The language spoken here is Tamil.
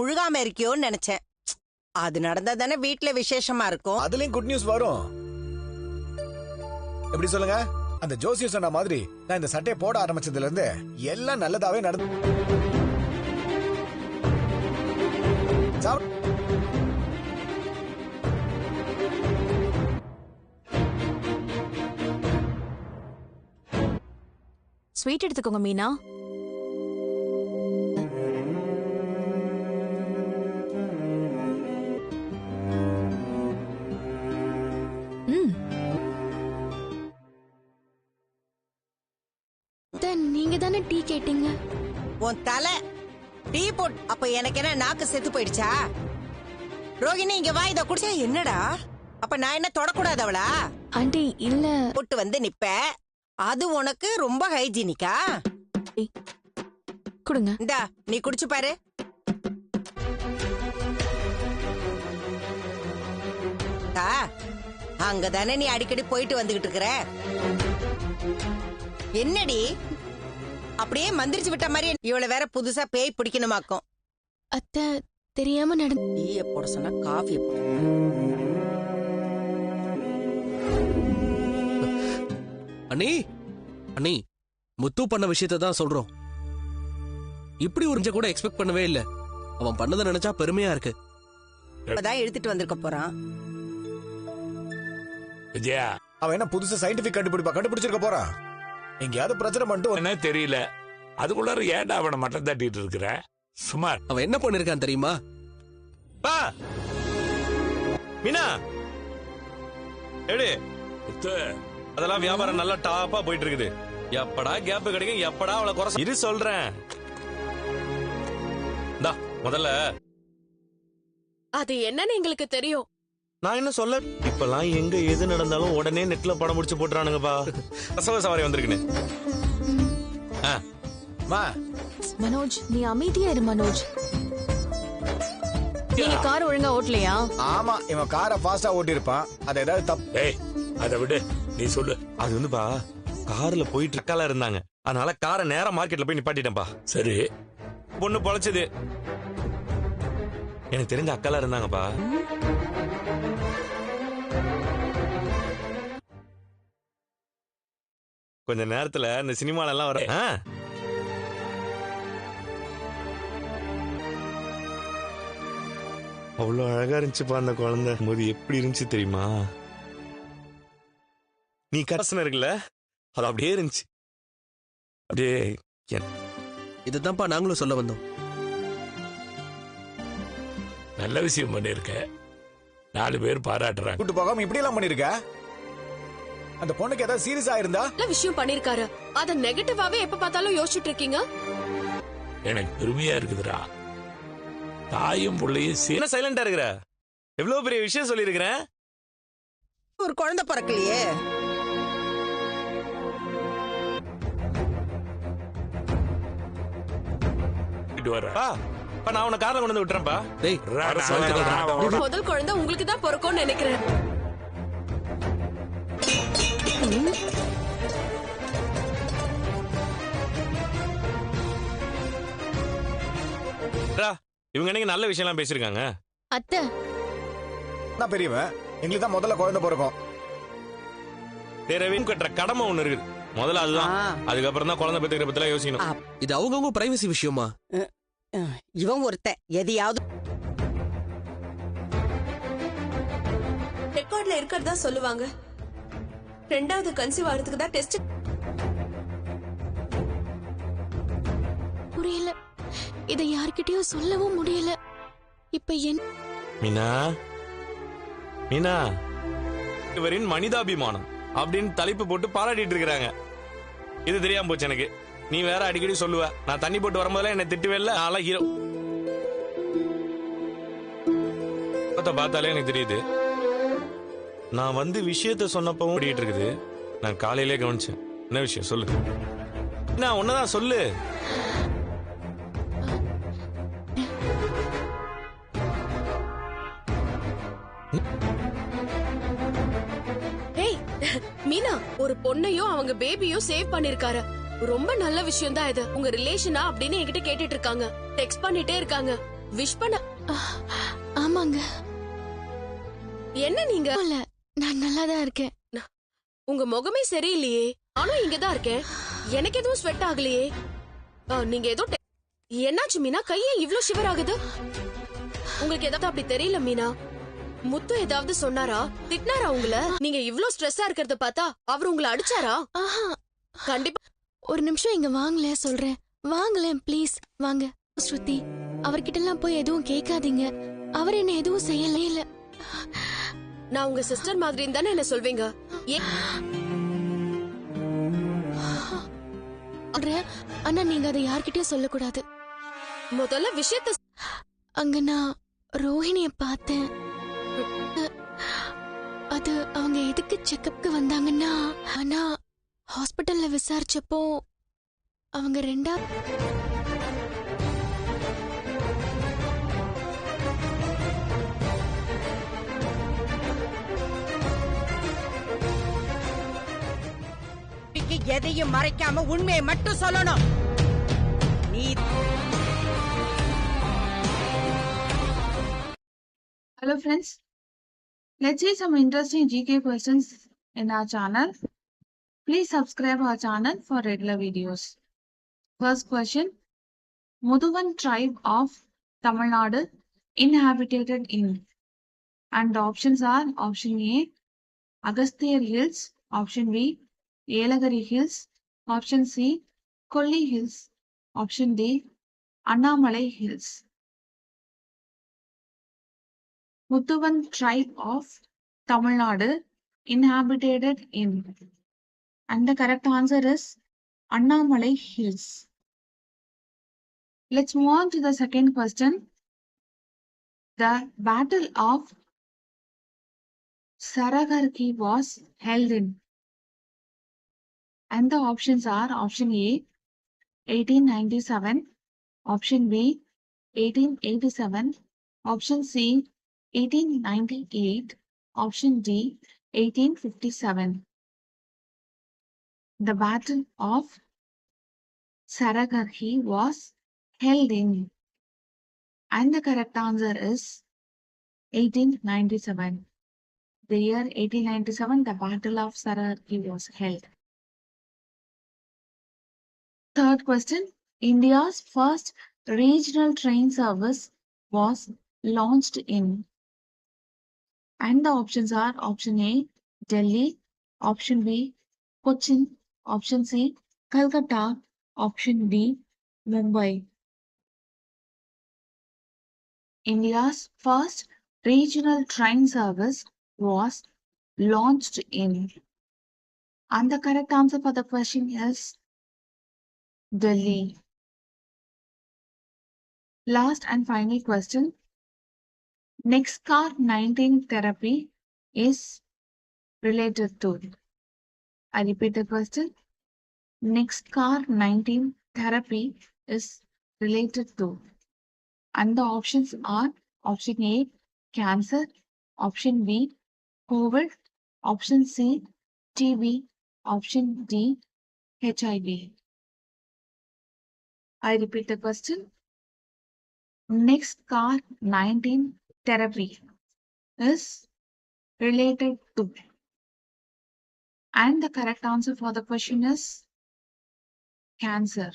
முழுகாம இருக்கியோன்னு நினைச்சேன். அது நடந்தா தானே வீட்ல விசேஷமா இருக்கும். அதுலயும் குட் நியூஸ் வரும். எப்படி சொல்லுங்க? அந்த ஜோசியர் சொன்ன மாதிரி நான் இந்த சட்டையை போட ஆரம்பிச்சதுல இருந்து எல்லாம் நல்லதாவே நடந்து ஸ்வீட் எடுத்துக்கோங்க மீனா. நீங்க தானே டீ கேட்டீங்க? உன் தலை டீ போட் அப்ப எனக்கு என்ன நாக்கு செத்து போயிடுச்சா? ரோகிணி இங்க வா இத குடிச்சா என்னடா? அப்ப நான் என்ன தொடக்கூடாது அவளா? ஆண்டி இல்ல. போட்டு வந்து நிப்ப. அது உனக்கு ரொம்ப ஹைஜீனிக்கா? கொடுங்க. இந்தா நீ குடிச்சு பாரு. அங்கதானே நீ அடிக்கடி போயிட்டு வந்துகிட்டு இருக்கிற? என்னடி? அப்படியே மந்திரிச்சு விட்ட மாதிரி இவளை வேற புதுசா பேய் பிடிக்கணுமாக்கும். அத்தை தெரியாம நடந்து டீய போட சொன்னா காஃபி போட. அண்ணி அண்ணி முத்து பண்ண விஷயத்தை தான் சொல்றோம். இப்படி ஒரு நிமிஷம் கூட எக்ஸ்பெக்ட் பண்ணவே இல்ல. அவன் பண்ணதை நினைச்சா பெருமையா இருக்கு. இப்பதான் எடுத்துட்டு வந்திருக்க போறான். விஜயா அவன் என்ன புதுசா சயின்டிபிக் கண்டுபிடிப்பா? கண்டுபிடிச்சிருக்க போறான். எங்கேயாவது பிரச்சனை பண்ணிட்டு என்ன தெரியல. அதுக்குள்ளார ஏன்டா அவனை மட்டம் தட்டிட்டு இருக்கிற? சுமார் அவன் என்ன பண்ணிருக்கான் தெரியுமா? பா! மீனா! எடு. முத்து, அதெல்லாம் வியாபாரம் நல்லா டாப்பா போயிட்டு இருக்குது எப்படா கேப் கிடைக்கும் எப்படா அவளை குறை இரு சொல்றேன். முதல்ல. அது என்னன்னு எங்களுக்கு தெரியும். நான் என்ன சொல்ல இப்பெல்லாம் எங்க எது நடந்தாலும் உடனே நெட்ல படம் முடிச்சு போட்டுறானுங்கப்பா. பிரசவ சவாரி வந்திருக்குன்னு. மனோஜ் நீ அமைதியா இரு மனோஜ். நீங்க கார் ஒழுங்கா ஓட்டலையா? ஆமா இவன் காரை ஃபாஸ்டா ஓட்டி இருப்பான் அது ஏதாவது தப்பு ஏய் அதை விடு. நீ சொல்லு. அது வந்துப்பா கார்ல போயிட்டு இருக்கால இருந்தாங்க. அதனால காரை நேரா மார்க்கெட்ல போய் நிப்பாட்டிட்டேன்ப்பா. சரி. பொண்ணு பொழைச்சது. எனக்கு தெரிஞ்ச அக்கால இருந்தாங்கப்பா. கொஞ்ச நேரத்துல இந்த சினிமால எல்லாம் வர ஆ. அவ்வளவு அழகா இருந்துச்சுப்பா அந்த குழந்தை. போது எப்படி இருந்துச்சு தெரியுமா? நீ கரசன இருக்குல்ல? அது அப்படியே இருந்துச்சு. அப்படியே இதுதான்ப்பா நாங்களும் சொல்ல வந்தோம். நல்ல விஷயம் பண்ணிருக்க. நாலு பேர் பாராட்டுறாங்க. கூட்டு போகாம இப்படி எல்லாம் பண்ணிருக்க? அந்த பொண்ணுக்கு ஏதாவது சீரியஸ் ஆயிருந்தா நல்ல விஷயம் பண்ணிருக்காரு. அத நெகட்டிவாவே எப்ப பார்த்தாலும் யோசிச்சுட்டு இருக்கீங்க? எனக்கு பெருமையா இருக்குதுடா. தாயும் பிள்ளையும் சே என்ன சைலண்டா இருக்கிற? எவ்வளவு பெரிய விஷயம் சொல்லியிருக்கிறேன் ஒரு குழந்தை பிறக்கலையே. கூட்டிட்டு வர பா பா நான் உன்னை கார்ல கொண்டு வந்து டேய். ராணா, முதல் குழந்தை உங்களுக்கு தான் பிறக்கும்னு நினைக்கிறேன். இவங்க என்னைக்கு நல்ல விஷயம் எல்லாம் பேசிருக்காங்க அத்தை. நான் பெரியவன். எங்களுக்கு தான் முதல்ல குழந்தை பிறக்கும். தேரவின் கட்டுற கடமை ஒண்ணு இருக்குது. முதல்ல அதுதான். அதுக்கப்புறம் தான் குழந்தை பெற்றுக்கிற பத்திலாம் யோசிக்கணும். இது அவங்கவுங்க பிரைவசி விஷயமா? இவன் ஒருத்தன். எதையாவது ரெக்கார்ட்ல இருக்கிறதா சொல்லுவாங்க. ரெண்டாவது கன்சீவ் ஆகிறதுக்கு தான் டெஸ்ட் புரியல. இதை யார்கிட்டயும் சொல்லவும் முடியல. இப்ப என் மீனா? மீனா? இவரின் மனிதாபிமானம் அப்படின்னு தலைப்பு போட்டு பாராட்டிட்டு இருக்கிறாங்க. இது தெரியாம போச்சு எனக்கு. நீ வேற அடிக்கடி சொல்லுவ. நான் தண்ணி போட்டு வரும்போதெல்லாம் என்ன திட்டுவே இல்லை நான் ஹீரோ பார்த்தாலே எனக்கு தெரியுது. நான் வந்து விஷயத்த சொன்னப்பவும் ஓடிட்டு இருக்குது நான் காலையிலே கவனிச்சேன். என்ன விஷயம்? சொல்லு. நான் ஒன்னதான் சொல்லு. ஏய் மீனா ஒரு பொண்ணையும் அவங்க பேபியும் சேவ் பண்ணிருக்காரு. ரொம்ப நல்ல விஷயம் தான் இது. உங்க ரிலேஷனா அப்படின்னு என்கிட்ட கேட்டுட்டு இருக்காங்க. டெக்ஸ்ட் பண்ணிட்டே இருக்காங்க. விஷ் பண்ண ஆமாங்க. என்ன நீங்க? இல்ல நான் நல்லா தான் இருக்கேன் உங்க முகமே சரியில்லையே. நானும் இங்க தான் இருக்கேன். எனக்கு எதுவும் ஸ்வெட் ஆகலையே. நீங்க ஏதோ என்னாச்சு மீனா? கையே இவ்ளோ ஷிவர் ஆகுது? உங்களுக்கு ஏதாவது அப்படி தெரியல மீனா? முத்து ஏதாவது சொன்னாரா? திட்டினாரா உங்கள? நீங்க இவ்ளோ ஸ்ட்ரெஸ்ஸா இருக்கிறத பார்த்தா அவர் உங்களை அடிச்சாரா? கண்டிப்பா ஒரு நிமிஷம் இங்க வாங்கல சொல்றேன். வாங்கலேன் ப்ளீஸ் வாங்க. ஸ்ருதி அவர்கிட்ட எல்லாம் போய் எதுவும் கேட்காதீங்க. அவர் என்ன எதுவும் செய்யலே இல்ல. நான் உங்க சிஸ்டர் மாதிரி தானே என்ன சொல்வீங்க? ஆனா நீங்க அதை யார்கிட்டயும் சொல்லக்கூடாது. முதல்ல விஷயத்த அங்க நான் ரோஹிணிய பார்த்தேன். அது அவங்க எதுக்கு செக்கப்க்கு வந்தாங்கன்னா ஆனா ஹாஸ்பிட்டல்ல விசாரிச்சப்போ அவங்க ரெண்டா எதையும் மறைக்காம உண்மையை மட்டும் சொல்லணும் நீ friends, let's see some interesting GK questions in our channel. Please subscribe our channel for regular videos. First question, Muduvan tribe of Tamil Nadu inhabited in and the options are option A, Agasthyar Hills, option B, Yelagari Hills, option C, Kolli Hills, option D, Annamalai Hills. Muthuvan tribe of Tamil Nadu inhabited in. And the correct answer is Annamalai Hills. Let's move on to the second question. The Battle of Saragarki was held in. And the options are option A 1897, option B 1887, option C 1898, option D 1857. The Battle of Saragarhi was held in. And the correct answer is 1897. The year 1897, the Battle of Saragarhi was held. Third question India's first regional train service was launched in. And the options are option A, Delhi, option B, Cochin, option C, Calcutta, option D, Mumbai. India's first regional train service was launched in. And the correct answer for the question is Delhi. Last and final question. Next Nexcar 19 therapy is related to. I repeat the question. Nexcar 19 therapy is related to. And the options are option A, cancer, option B, COVID, option C, TB, option D, HIV. I repeat the question. Next car 19 therapy is related to. And the correct answer for the question is cancer.